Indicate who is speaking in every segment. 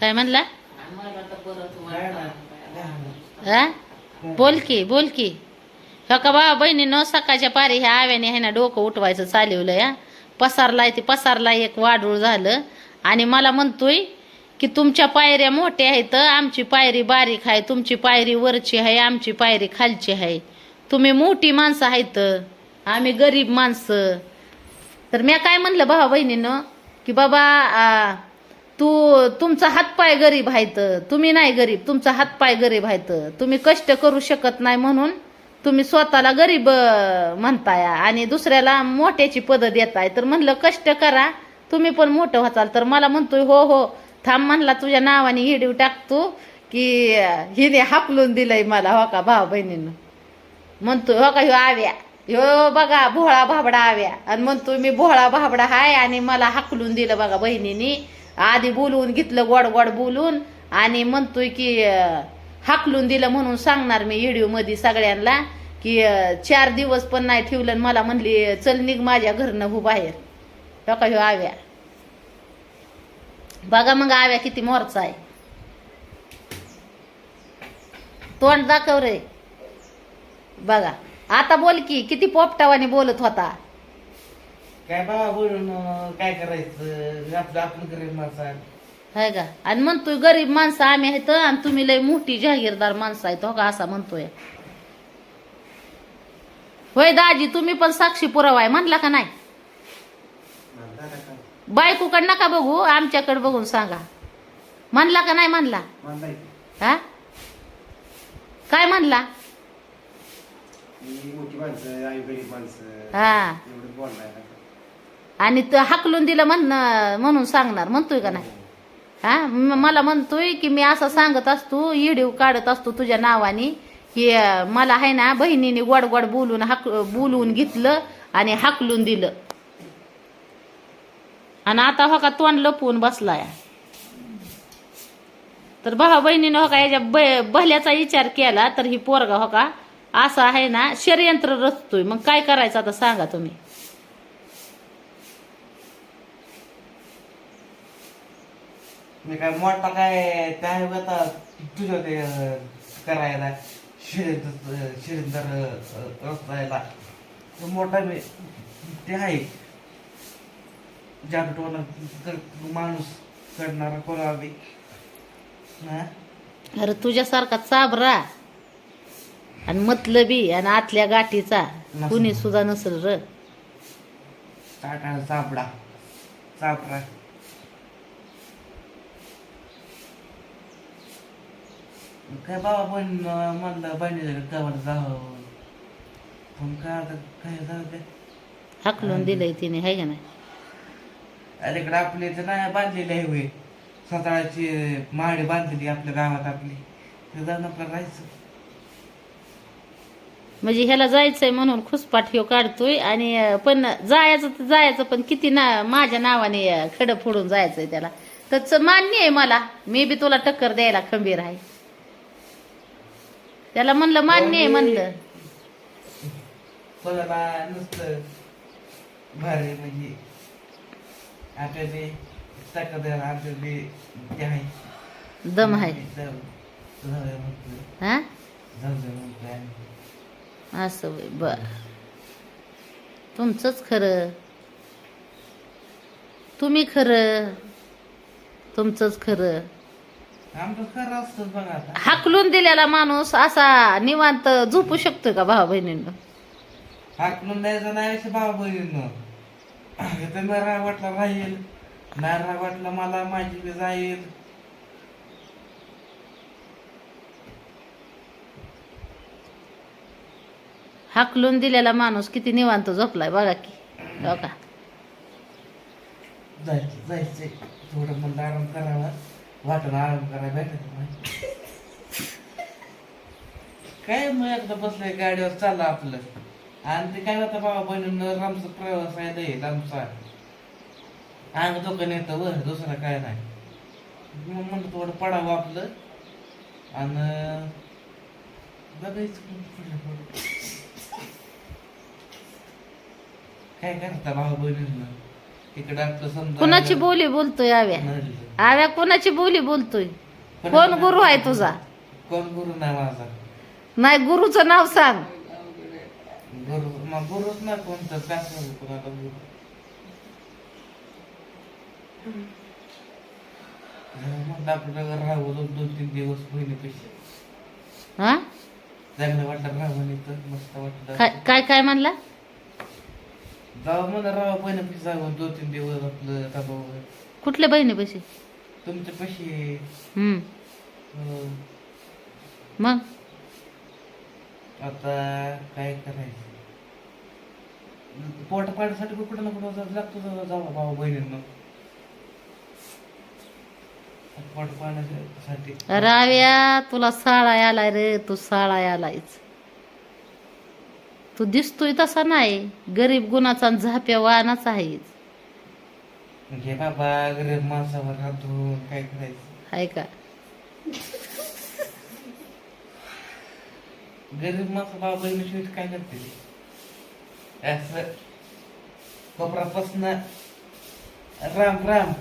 Speaker 1: काय म्हणला? हा? बोल की बोल की. हो का बा बहिणी न सकाळच्या पारी ह्या आव्याने आहे ना डोकं उठवायचं चालवलं या पसारलाय ते पसारला एक वाढूळ झालं. आणि मला म्हणतोय की तुमच्या पायऱ्या मोठ्या आहेत आमची पायरी बारीक आहे तुमची पायरी वरची आहे आमची पायरी खालची आहे. तुम्ही मोठी माणसं आहेत आम्ही गरीब माणसं. तर मी काय म्हणलं भावा बहिणीनं? की बाबा आ, तू तुमचा हातपाय गरीब आहेत. तुम्ही नाही गरीब तुमचा हातपाय गरीब आहेत. तुम्ही कष्ट करू शकत नाही म्हणून तुम्ही स्वतःला गरीब म्हणताय आणि दुसऱ्याला मोठ्याची पद देताय. तर म्हणलं कष्ट करा. तुम्ही पण मोठं व्हाचाल. तर मला म्हणतोय हो हो थांब म्हणला तुझ्या नावाने हिडीव टाकतो की हिने हाकलून दिलंय मला हो का भाऊ बहिणीनं? म्हणतोय हो का ह्यो आव्या. ह्यो बघा भोळा भाबडा आव्या. आणि म्हणतोय मी भोळा भाबडा हाय आणि मला हाकलून दिलं बघा बहिणीनी. आधी बोलवून घेतलं गोड गोड बोलून आणि म्हणतोय की हाकलून दिलं म्हणून सांगणार मी व्हिडिओमध्ये सगळ्यांना की चार दिवस पण नाही ठेवलं आणि मला म्हणली चल निघ माझ्या घरनं हो बाहेर. का ह्यो आव्या? बघा मग आव्या किती मोरचा आहे. तोंड दाखव रे. बघा. आता बोल की किती पोपटावाने बोलत होता.
Speaker 2: काय बाबा बोलून काय करायचं? आपलं आपण गरीब माणसं आहे.
Speaker 1: हाय का? आणि म्हणतोय गरीब माणसं आम्ही आहेत आणि तुम्ही लय मोठी जहागीरदार माणसं आहेत हो का? असा म्हणतोय. होय दाजी तुम्ही पण साक्षी पुरावा आहे म्हणला का नाही?
Speaker 2: का?
Speaker 1: बायकोकडे नका बघू आमच्याकडे बघून सांगा. म्हणला का नाही म्हणला?
Speaker 2: की?
Speaker 1: हा? काय म्हणला?
Speaker 3: ही मोठी माणसं आई गरीब माणसं.
Speaker 1: हा.
Speaker 3: एवढं बोललाय ना.
Speaker 1: आणि ते हाकलून दिलं म्हण म्हणून सांगणार म्हणतोय का नाही? हा? मला म्हणतोय की मी असं सांगत असतो इडीव काढत असतो तुझ्या नावाने की मला आहे ना बहिणीने गोड गोड बोलून हाक बोलवून घेतलं आणि हाकलून दिलं. आणि आता हो का तोंड लपवून बसलाय. तर भावा बहिणीनं हो का याच्या ब- भल्याचा विचार केला तर ही पोरगा हो का असं आहे ना षडयंत्र रचतोय. मग काय करायचं आता सांगा तुम्ही?
Speaker 2: मी काय मोठा काय काय आता तुझं ते करायला शिरेंदर शिरेंदर रस्तायला. तो मोठा मी ते आहे. जागटवाला माणूस करणारा कोणा बी हा?
Speaker 1: अरे तुझ्यासारखा चाबरा आणि मतलबी आणि आतल्या गाठीचा.
Speaker 2: नसेल.
Speaker 1: कुणी सुद्धा नसल र.
Speaker 2: सापडा सापडा काय बाबा पण अं, म्हणलं बहिणीच्या गावाला जावं पण काय आता काय जाऊ दे
Speaker 1: हाकलून दिलंय तिने हाय का नाही?
Speaker 2: अलीकडे आपले तर नाही बांधलेले आहे होय. स्वतःची माडी बांधलेली आपल्या गावात आपली. ते जाऊन आपलं राहायचं.
Speaker 1: म्हणजे ह्याला जायचंय म्हणून खुसपाट ह्यो काढतोय आणि अं, पण जायचं तर जायचं पण किती ना माझ्या नावाने अं, खडं फोडून जायचंय त्याला. तर मान्य आहे मला मी बी तुला टक्कर द्यायला खंबीर आहे. त्याला म्हणलं मान्य आहे म्हणलं.
Speaker 2: कोणाला नुसतं भारी म्हणजे आपल्याला ताकद आहे, आपल्याला ते आहे.
Speaker 1: दम आहे.
Speaker 2: जाऊ जाऊ दे म्हणतोय.
Speaker 1: हा?
Speaker 2: जाऊ दे म्हणतोय आम्ही.
Speaker 1: असं होय बर. तुमचंच खरं. तुम्ही खरं. तुमचंच खरं.
Speaker 2: आमचं खरं असतं बघा आता.
Speaker 1: हाकलून दिलेला माणूस असा निवांत झोपू शकतोय का भावा बहिणींना?
Speaker 2: हाकलून द्यायचं नाही असे भाऊ बहिणीनं. इथं मी राहील. नाही राग वाटला मला माझी बी जाईल.
Speaker 1: हाकलून दिलेला माणूस किती निवांत झोपलाय बघा की. हो का?
Speaker 2: जायचं जायचंय थोडं मला आराम करावा. वाटण आराम करायला भेटत नाही काय मग एकदा बसलोय गाडीवर चाललं आपलं. आणि ते काय होतं बाबा बहिणीनं आमचा प्रवास आहे लई आमचा अंग दुकान येतं वर दुसरं काय नाही. मग म्हणलं थोडं पडावं आपलं. आणि बघायचं. काय करता भाऊ बहिणींना? इकडे आपलं समजा
Speaker 1: कुणाची बोली बोलतोय आव्या?
Speaker 2: नडलं.
Speaker 1: आव्या कोणाची बोली बोलतोय? कोण गुरु आहे तुझा?
Speaker 2: कोण गुरु नाही माझा.
Speaker 1: नाही गुरुचं नाव सांग.
Speaker 2: गुरु मग गुरुच कोणतं काय सांगू कोणाला गुरु? म्हणलं आपलं राहू दोन दोन तीन दिवस बहिणीपेक्षा.
Speaker 1: हा?
Speaker 2: चांगलं वाटलं राहून इथं मस्त
Speaker 1: काय
Speaker 2: वाटलं.
Speaker 1: काय काय म्हणला?
Speaker 2: जाऊ म्हणलं राहा बहिणीपेक्षा जाऊन दोन तीन दिवस आपलं
Speaker 1: कुठल्या बहिणी पैसे
Speaker 2: तुमच्या पैसे.
Speaker 1: हम्म. मग?
Speaker 2: आता काय करायचं? पोट पाण्यासाठी कुठं ना कुठं लागतो जावा भाऊ बहिणींना. पोट पाण्यासाठी
Speaker 1: राव्या तुला साळा आलाय रे तू साळा आलायच तू दिसतोय तसा नाही. गरीब गुणाचा झाप्या वाहनाच आहेच.
Speaker 2: घे बाबा गरीब माणसावर हात धुवून काय करायचं?
Speaker 1: आहे का?
Speaker 2: गरीब माणसं बाबा बहिणीशिवाय काय करते असं कोपरापासून राम राम.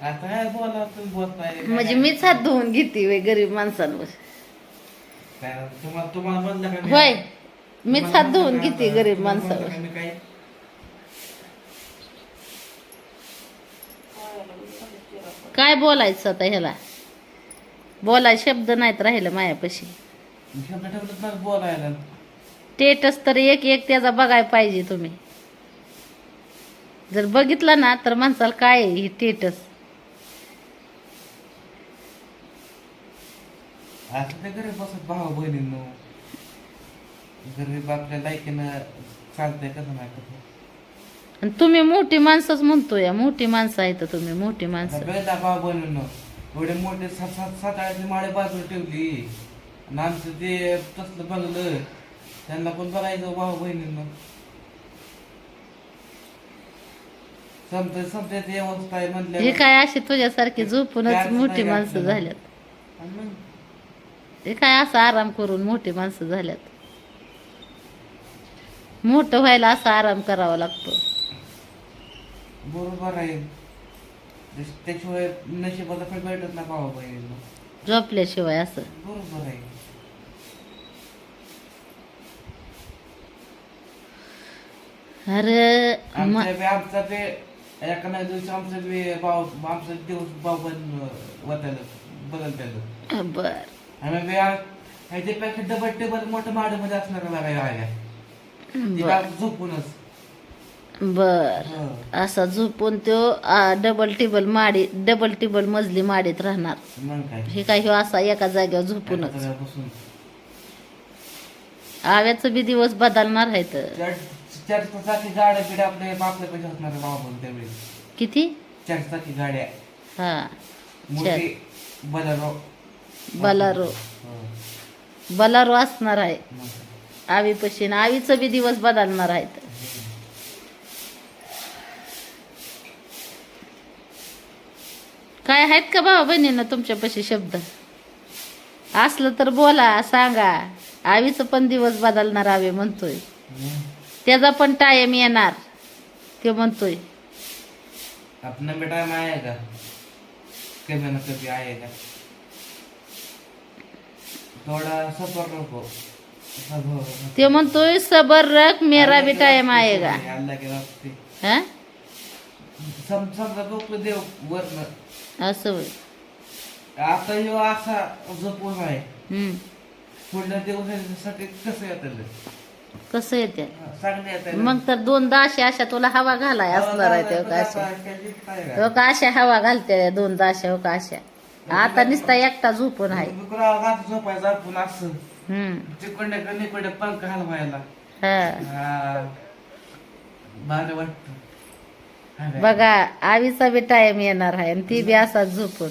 Speaker 2: आता काय बोला तुम्ही बोलत नाही
Speaker 1: म्हणजे मीच हात धुवून घेते वे गरीब माणसांवर.
Speaker 2: काय तुम्हाला तुम्हाला म्हणलं का मी?
Speaker 1: होय मीच हात धुवून घेते गरीब
Speaker 2: तुम्हाला म्हणलं
Speaker 1: माणसावर.
Speaker 2: का मी काय
Speaker 1: काय बोलायचं आता ह्याला? बोलाय शब्द नाहीत राहिलं मायापाशी.
Speaker 2: बोलायला.
Speaker 1: टेटस तर एक एक त्याचा बघायला पाहिजे तुम्ही. जर बघितलं ना तर माणसाला काय आहे ही टेटस
Speaker 2: असं ते गरीब बसत भाऊ बहिणींनो. गरीब आपल्या लायकीनं चालतंय कसं नाही? कसं
Speaker 1: आणि तुम्ही मोठी माणसंच म्हणतोय मोठी माणसं आहेत तुम्ही मोठी माणसं.
Speaker 2: बेटा एवढे मोठे सात सात सात आळ्याची माळे बाजूला ठेवली. आणि आमचं ते तसलं बघलं त्यांना कोण बघायचं भाऊ बहिणींनो. आहे
Speaker 1: हे
Speaker 2: म्हणल्या
Speaker 1: काय अशी तुझ्यासारखी झोपूनच मोठी माणसं झाल्यात? हे काय असं आराम करून मोठी माणसं झाल्यात? मोठं व्हायला असा आराम करावा लागतो.
Speaker 2: बरोबर आहे. त्याशिवाय नशिबाचा फळ भेटत नाही भाऊ बहिणींनो.
Speaker 1: झोपल्याशिवाय असं.
Speaker 2: बरोबर आहे.
Speaker 1: अरे
Speaker 2: बी आमचा बी एका नाही दिवशी आमचा बी आमचा दिवस भाऊ पण वतायला बदलत्याला
Speaker 1: बर.
Speaker 2: आम्ही बी ह्याच्यापेक्षा डबल टेबल मोठं माडमध्ये असणार आल्या झोपूनच.
Speaker 1: बर. असा झोपून तो डबल टिबल माडी डबल टिबल मजली माडीत राहणार.
Speaker 2: मग काय?
Speaker 1: हे काय ह्यो असा एका जागेवर झोपूनच.
Speaker 2: बसून
Speaker 1: आव्याचं बी दिवस बदलणार आहे तर.
Speaker 2: चार चार चाकी गाड्या बिड्या आपल्या आपल्या पैसे असणार भाऊ पण त्यावेळी.
Speaker 1: किती?
Speaker 2: चार चाकी गाड्या.
Speaker 1: हा.
Speaker 2: मोठी बलारो.
Speaker 1: बलारो.
Speaker 2: हो.
Speaker 1: बलारो असणार आहे.
Speaker 2: मग काय.
Speaker 1: आवीपाशी आणि आवीचं बी दिवस बदलणार आहेत. काय आहेत का भावा बहिणीनं तुमच्यापाशी शब्द? असलं तर बोला सांगा. आवीचं पण दिवस बदलणार आवे म्हणतोय. त्याचा पण टाइम येणार ते म्हणतोय.
Speaker 2: अपना बेटा टाइम आएगा कभी ना कभी आएगा थोड़ा सबर रखो
Speaker 1: ते म्हणतोय सबर रख मेरा भी टाइम आएगा
Speaker 2: अल्लाह के रास्ते
Speaker 1: हा?
Speaker 2: सम समजा लोक देव वरन.
Speaker 1: असं होय.
Speaker 2: आता ह्यो असा आहे.
Speaker 1: हम्म.
Speaker 2: पुढल्या दिवसासाठी कसं येतं
Speaker 1: कसं येते?
Speaker 2: चांगलं येतं
Speaker 1: मग तर दोन दाशे अशा तुला हवा घालाय असणार आहे ते का अशा? हो का? अशा हवा घालते दोन दाशा हो का अशा? आता नुसता एकटा झोपून आहे.
Speaker 2: झोपायचं आपण असं.
Speaker 1: हम्म.
Speaker 2: तिकडे पंख हलवायला.
Speaker 1: हा.
Speaker 2: हा. भारी वाटत.
Speaker 1: बघा आवीचा बी टाइम येणार आहे आणि ती बी असा झोपून.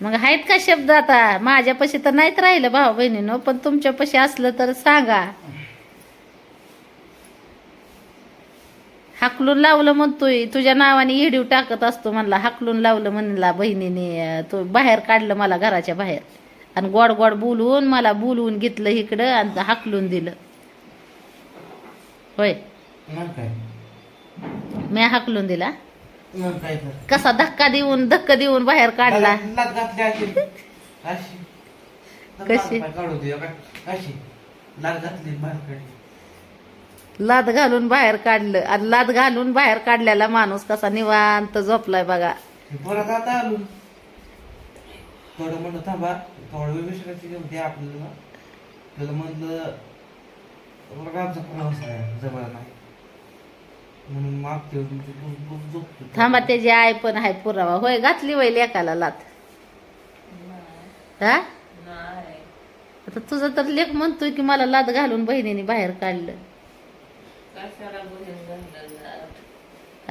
Speaker 1: मग आहेत का शब्द आता? माझ्यापाशी तर नाहीत राहिलं भाऊ बहिणीनो पण तुमच्यापाशी असलं तर सांगा. हाकलून लावलं म्हणतोय. तुझ्या नावाने हिडीव टाकत असतो म्हणला हाकलून लावलं म्हणला बहिणीने. तू तो बाहेर काढलं मला घराच्या बाहेर. आणि गोड गोड बोलवून मला बोलवून घेतलं इकडं आणि हाकलून दिलं. होय.
Speaker 2: मग काय?
Speaker 1: मी हाकलून दिला.
Speaker 2: मग काय कर
Speaker 1: कसा धक्का देऊन धक्का देऊन बाहेर काढला.
Speaker 2: लात घातली अशी अशी
Speaker 1: कशी?
Speaker 2: पाय काढू दे का अशी लात घातली बाहेर काढली
Speaker 1: लाद घालून बाहेर काढलं. आणि लाद घालून बाहेर काढलेला माणूस कसा निवांत झोपलाय बघा.
Speaker 2: हे परत आता आलो थोडं म्हणलं थांबा. थोडं वेळ विश्रांती घेऊन द्या आपल्याला. त्याला म्हणलं आमचा प्रवास आहे जवळ नाही. म्हणून
Speaker 1: थांबा त्याची आई पण आहे पुरावा. होय घातली वय लेकाला लात. हा? आता तुझा तर लेख म्हणतोय की मला लाद घालून बहिणीने बाहेर काढलं.
Speaker 4: कशाला बहीण घालायला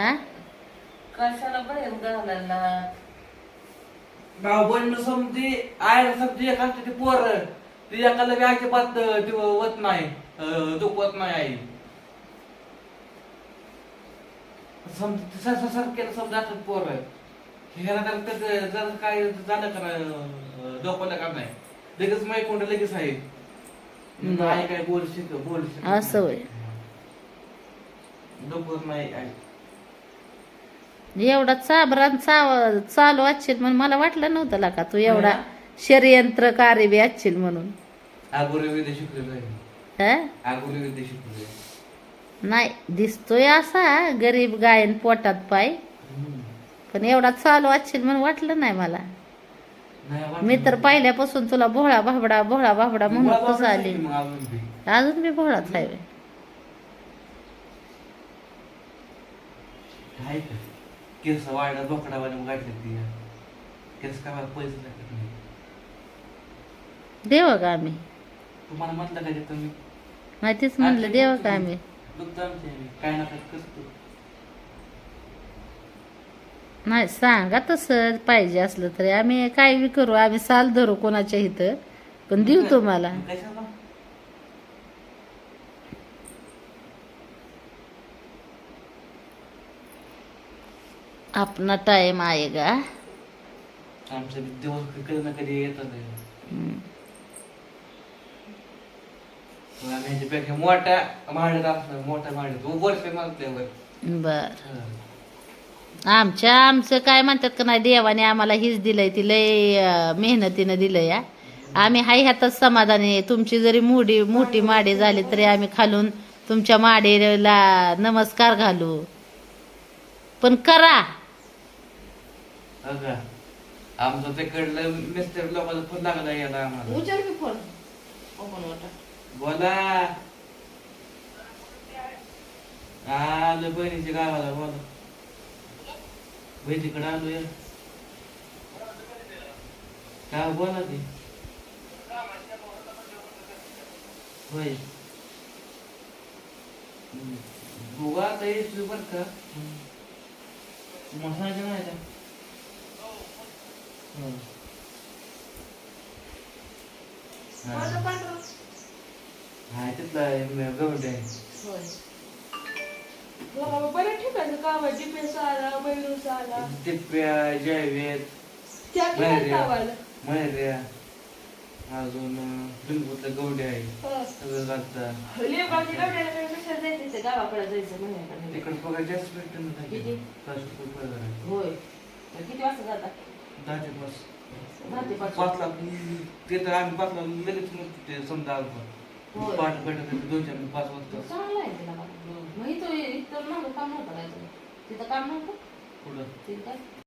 Speaker 1: हा?
Speaker 4: कशाला बहीण घालायला
Speaker 2: गाव बनणं समजी आयला समजी एक असते ते पोर. ती एकाला बी अजिबात ते होत नाही. अं, दुखवत नाही आई. समजा सारखं समजा असतात पोर. ह्याला तर त्याचं जर काय झालं नाही, डोक्याला का नाही. लगेच माहिती कोणतं लगेच आहे. आई काय बोल शिक बोल शिक
Speaker 1: असं होय.
Speaker 2: डोकं नाही आई
Speaker 1: एवढा चाबरान चाव चालू अच्छील म्हणून मला वाटलं नव्हतं ला का तू एवढा षडयंत्र कार्य बी अच्छील म्हणून.
Speaker 2: आगोरे विद्या शिकलेलं आहे
Speaker 1: हा?
Speaker 2: आगोरे विद्या शिकलेलं आहे
Speaker 1: नाही दिसतोय असा गरीब गायन पोटात पाय. पण एवढा चालू अच्छील म्हणून वाटलं नाही मला. मी तर. पहिल्यापासून तुला भोळा भाबडा भोळा भाबडा म्हणून कसं आली.
Speaker 2: अजून बी.
Speaker 1: भोळाच आहे?
Speaker 2: केस वाढला केस काय पैसे लागत नाही.
Speaker 1: देव का आम्ही.
Speaker 2: तुम्हाला म्हटलं का तुम्ही?
Speaker 1: माहितीच म्हणलं देव का आम्ही.
Speaker 2: आमचे. काय कसतो
Speaker 1: नाही सांगा तसं पाहिजे असलं तरी. आम्ही काय बी करू आम्ही साल धरू कोणाच्या इथं पण देऊ तुम्हाला.
Speaker 2: कशाला
Speaker 1: अपना टाइम आएगा
Speaker 2: आमचे दिवस कधी ना कधी येतात
Speaker 1: हम्म.
Speaker 2: आम्ही ह्याच्यापेक्षा मोठ्या माळ्यात असणार मोठ्या माळ्यात वर्ष मागल्यावर
Speaker 1: बर. आमच्या आमचं काय म्हणतात का नाही देवाने आम्हाला हीच दिलंय ती लय अं, मेहनतीनं दिलंय या आम्ही हाय ह्यातच समाधानी आहे. तुमची जरी मोठी मोठी माडी झाली तरी आम्ही खालून तुमच्या माडीला नमस्कार घालू. पण करा.
Speaker 2: का आमचं तिकडलं मिस्टर लोकांचा फोन लागला याला आम्हाला.
Speaker 4: उचल मी फोन. ओपन वाटा
Speaker 2: बोला. आलो बहिणीच्या गावाला बोला. बहिणीकडे आलो या. काय बोला ते? होय. गोवा तरी आता बर का? मसाज नाही का? हं. हा. हा तिथला गवंड आहे.
Speaker 4: बरं ठिकाणी गावा जीपीएस आला मैरूस आला.
Speaker 2: दिप्या जयवेद
Speaker 4: त्या ठिकाणी
Speaker 2: महेरिया अजून लिंबूतलं गवडे आहे. सगळं
Speaker 4: लेबाजी गावड्याला काही कशाला जायचं? ते गावाकडे जायचं
Speaker 2: तिकडे पगार जास्त भेटतो ना
Speaker 4: किती?
Speaker 2: ताई. पाचशे रुपये पगार आहे.
Speaker 4: होय. तर किती वाजता जाता?
Speaker 2: दहा ते पाच
Speaker 4: दहा ते पाच.
Speaker 2: पाच लाख ते तर आम्ही पाच लाख लगेच मग ते समजा आलो
Speaker 4: होय.
Speaker 2: पाच भेटत दोनशे आम्ही पाच वाजता.
Speaker 4: चांगलं आहे तिला मग इथं इथं काम नव्हतं करायचं तिथं काम नव्हतं?
Speaker 2: पुढं
Speaker 4: तिथं काय